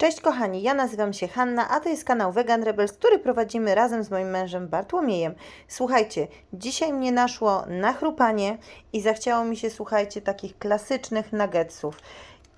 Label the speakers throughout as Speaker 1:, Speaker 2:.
Speaker 1: Cześć kochani, ja nazywam się Hanna, a to jest kanał Vegan Rebels, który prowadzimy razem z moim mężem Bartłomiejem. Słuchajcie, dzisiaj mnie naszło na chrupanie i zachciało mi się, słuchajcie, takich klasycznych nuggetsów.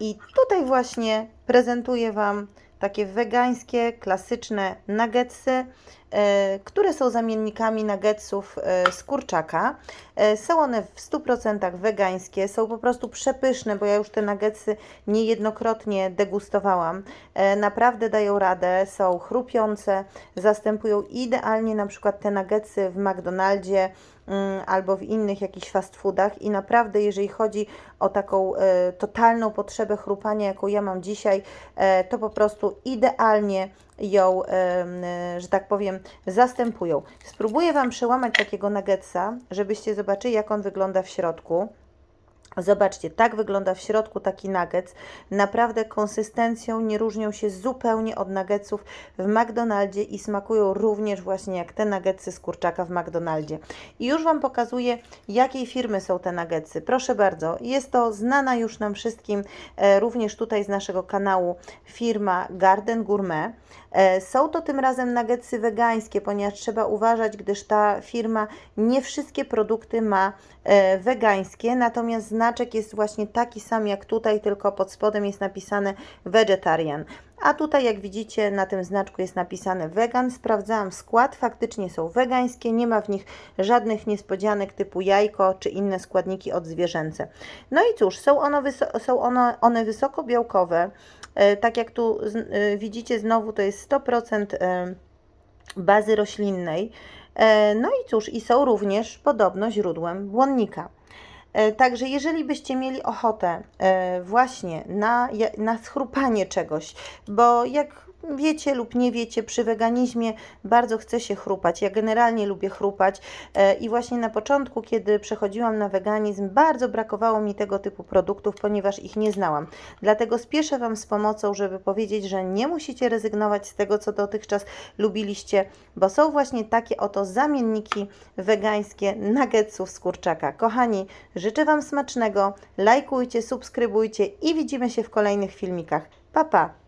Speaker 1: I tutaj właśnie prezentuję Wam takie wegańskie, klasyczne nuggetsy, e, które są zamiennikami nuggetsów e, z kurczaka. E, Są one w 100% wegańskie, są po prostu przepyszne, bo ja już te nuggetsy niejednokrotnie degustowałam. E, Naprawdę dają radę, są chrupiące, zastępują idealnie na przykład te nuggetsy w McDonaldzie mm, albo w innych jakichś fast foodach i naprawdę jeżeli chodzi o taką e, totalną potrzebę chrupania, jaką ja mam dzisiaj, to po prostu idealnie ją, e, że tak powiem, zastępują. Spróbuję Wam przełamać takiego nuggetsa, żebyście zobaczyli, jak on wygląda w środku. Zobaczcie, tak wygląda w środku taki nuggets. Naprawdę konsystencją nie różnią się zupełnie od nuggetsów w McDonaldzie i smakują również właśnie jak te nuggetsy z kurczaka w McDonaldzie. I już Wam pokazuję, jakiej firmy są te nuggetsy. Proszę bardzo, jest to znana już nam wszystkim, e, również tutaj z naszego kanału, firma Garden Gourmet. E, Są to tym razem nuggetsy wegańskie, ponieważ trzeba uważać, gdyż ta firma nie wszystkie produkty ma e, wegańskie, natomiast znaczek jest właśnie taki sam jak tutaj, tylko pod spodem jest napisane vegetarian. A tutaj, jak widzicie, na tym znaczku jest napisane vegan. Sprawdzałam skład, faktycznie są wegańskie, nie ma w nich żadnych niespodzianek typu jajko czy inne składniki odzwierzęce. No i cóż, są, są one wysoko białkowe. E, Tak jak tu e, widzicie, znowu to jest 100% e, bazy roślinnej. No i cóż, i są również podobno źródłem błonnika. E, Także jeżeli byście mieli ochotę e, właśnie na, na schrupanie czegoś, bo jak wiecie lub nie wiecie, przy weganizmie bardzo chce się chrupać. Ja generalnie lubię chrupać e, i właśnie na początku, kiedy przechodziłam na weganizm, bardzo brakowało mi tego typu produktów, ponieważ ich nie znałam. Dlatego spieszę Wam z pomocą, żeby powiedzieć, że nie musicie rezygnować z tego, co dotychczas lubiliście, bo są właśnie takie oto zamienniki wegańskie nuggetsów z kurczaka. Kochani, życzę Wam smacznego, lajkujcie, subskrybujcie i widzimy się w kolejnych filmikach. Pa, pa!